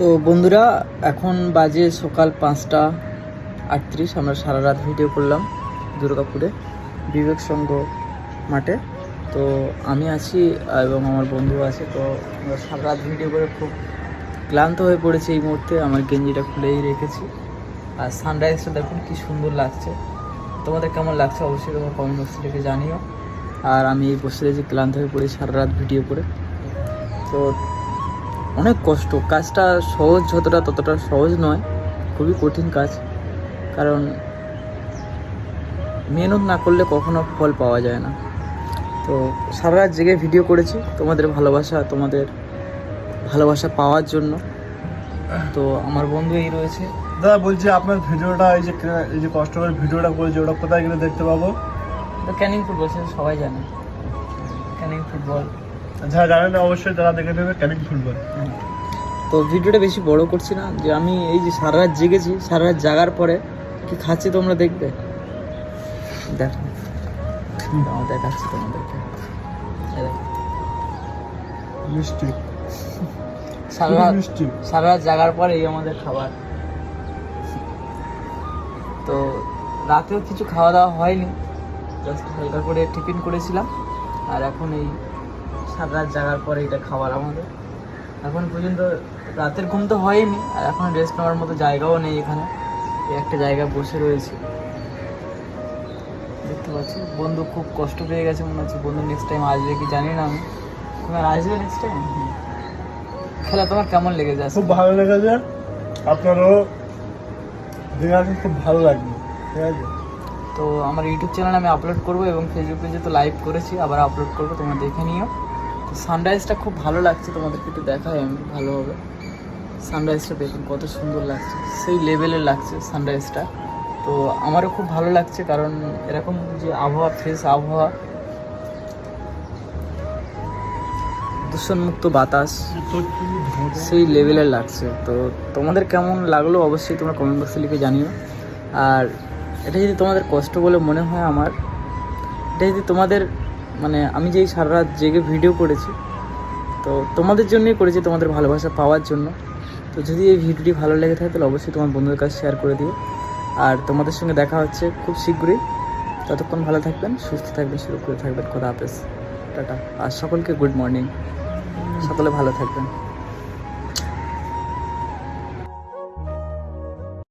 তো বন্ধুরা, এখন বাজে সকাল পাঁচটা আটত্রিশ। আমরা সারা রাত ভিডিও করলাম দুর্গাপুরে বিবেক সংঘ মাঠে। তো আমি আছি এবং আমার বন্ধু আছে, তো আমরা সারা রাত ভিডিও করে খুব ক্লান্ত হয়ে পড়েছি এই মুহূর্তে। আমার গেঞ্জিটা খুলেই রেখেছি। আর সানরাইজটা দেখুন কি সুন্দর লাগছে। তোমাদের কেমন লাগছে? অবশ্যই তোমার কমেন্ট বক্সে লিখে জানিও। আর আমি এই বসে রয়েছি, ক্লান্ত হয়ে পড়ি সারা রাত ভিডিও করে। তো অনেক কষ্ট। কাজটা সহজ যতটা ততটা সহজ নয় খুবই কঠিন কাজ। কারণ মেহনত না করলে কখনো ফল পাওয়া যায় না। তো সারা রাত জেগে ভিডিও করেছি তোমাদের ভালোবাসা তোমাদের ভালোবাসা পাওয়ার জন্য। তো আমার বন্ধু এই রয়েছে। দাদা বলছি আপনার ভিডিওটা এই যে এই যে কষ্ট করে ভিডিওটা করেছে ওটা কোথায় গেলে দেখতে পাবো? তো ক্যানিং ফুটবল সেটা সবাই জানে। ক্যানিং ফুটবল। যারা জানেন না অবশ্যই তারা দেখে নেবে ক্যানিং ফুটবল। তো ভিডিওটা বেশি বড় করছি না যে আমি এই যে সারা রাত জেগেছি সারা রাত জাগার পরে কি খাচ্ছি তোমরা দেখবে? দেখো। দেখাচ্ছি তোমাদেরকে। মিষ্টি। সারা সারা রাত জাগার পরে এই আমাদের খাবার। তো রাতেও কিছু খাওয়া দাওয়া হয়নি। জাস্ট হালকা করে টিফিন করেছিলাম। আর এখন এই সারা রাত জাগার পরে এটা খাবার আমাদের। এখন পর্যন্ত রাতের ঘুম তো হয়নি আর এখন রেস্ট নেওয়ার মতো জায়গাও নেই এখানে। এই একটা জায়গায় বসে রয়েছি। দেখতে পাচ্ছি বন্ধু খুব কষ্ট পেয়ে গেছে মনে হচ্ছে বন্ধু নেক্সট টাইম আসবে কি জানি না আমি। তোমার আসবে নেক্সট টাইম খেলা তোমার কেমন লেগেছে? খুব ভালো লেগেছে। আপনারও দেখে আসুন খুব ভালো লাগবে ঠিক আছে? তো আমার ইউটিউব চ্যানেলে আমি আপলোড করব এবং ফেসবুক পেজে তো লাইভ করেছি আবার আপলোড করব তোমরা দেখে নিও। তো সানরাইজটা খুব ভালো লাগছে তোমাদেরকে একটু দেখাই, আমি ভালোভাবে সানরাইজটা দেখুন, কত সুন্দর লাগছে। সেই লেভেলের লাগছে সানরাইজটা তো আমারও খুব ভালো লাগছে কারণ এরকম যে আবহাওয়া ফ্রেশ আবহাওয়া, দূষণমুক্ত বাতাস, সেই লেভেলের লাগছে। তো তোমাদের কেমন লাগল অবশ্যই তোমরা কমেন্ট বক্সে লিখে জানিও। আর এটা যদি তোমাদের কষ্ট বলে মনে হয় আমার, এটা যদি তোমাদের মানে আমি যেই সারা রাত জেগে ভিডিও করেছি, তো তোমাদের জন্যই করেছি, তোমাদের ভালোবাসা পাওয়ার জন্য। তো যদি এই ভিডিওটি ভালো লেগে থাকে, তাহলে অবশ্যই তোমার বন্ধুদের কাছে শেয়ার করে দিও। আর তোমাদের সঙ্গে দেখা হচ্ছে খুব শীঘ্রই। ততক্ষণ ভালো থাকবেন, সুস্থ থাকবেন সুরক্ষিত থাকবেন। খোদা হাফেজ। টাটা। আর সকলকে গুড মর্নিং সকলে ভালো থাকবেন।